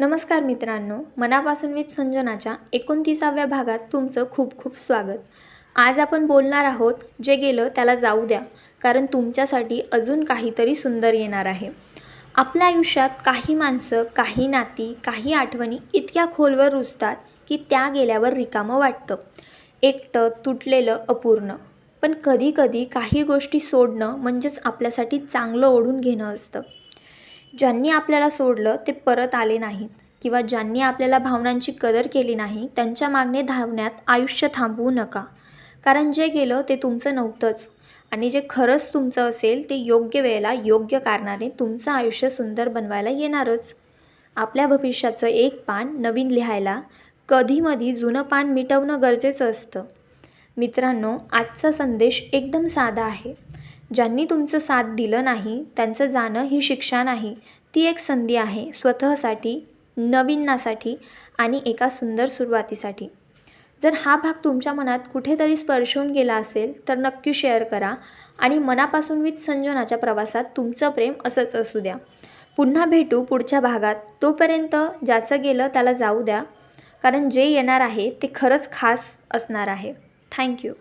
नमस्कार मित्रांनो मनापासून विथ संजनाच्या एकोणतीसाव्या भागात तुमचं खूप खूप स्वागत. आज आपण बोलणार आहोत जे गेलं त्याला जाऊ द्या कारण तुमच्यासाठी अजून काहीतरी सुंदर येणार आहे. आपल्या आयुष्यात काही माणसं काही नाती काही आठवणी इतक्या खोलवर रुजतात की त्या गेल्यावर रिकामं वाटतं. एकटं तुटलेलं अपूर्ण. पण कधीकधी काही गोष्टी सोडणं म्हणजेच आपल्यासाठी चांगलं ओढून घेणं असतं. ज्यांनी आपल्याला सोडलं ते परत आले नाहीत. किंवा ज्यांनी आपल्याला भावनांची कदर केली नाही त्यांच्या मागणे धावण्यात आयुष्य थांबवू नका. कारण जे गेलं ते तुमचं नव्हतंच. आणि जे खरंच तुमचं असेल ते योग्य वेळेला योग्य कारणाने तुमचं आयुष्य सुंदर बनवायला येणारच. आपल्या भविष्याचं एक पान नवीन लिहायला कधीमधी जुनं पान मिटवणं गरजेचं असतं. मित्रांनो आजचा संदेश एकदम साधा आहे. ज्यांनी तुमचं साथ दिलं नाही त्यांचं जाणं ही शिक्षा नाही. ती एक संधी आहे स्वतःसाठी नवीनासाठी आणि एका सुंदर सुरुवातीसाठी. जर हा भाग तुमच्या मनात कुठेतरी स्पर्शून गेला असेल तर नक्की शेअर करा आणि मनापासून विथ संजनाच्या प्रवासात तुमचं प्रेम असंच असू द्या. पुन्हा भेटू पुढच्या भागात. तोपर्यंत ज्याचं गेलं त्याला जाऊ द्या. कारण जे येणार आहे ते खरंच खास असणार आहे. थँक्यू.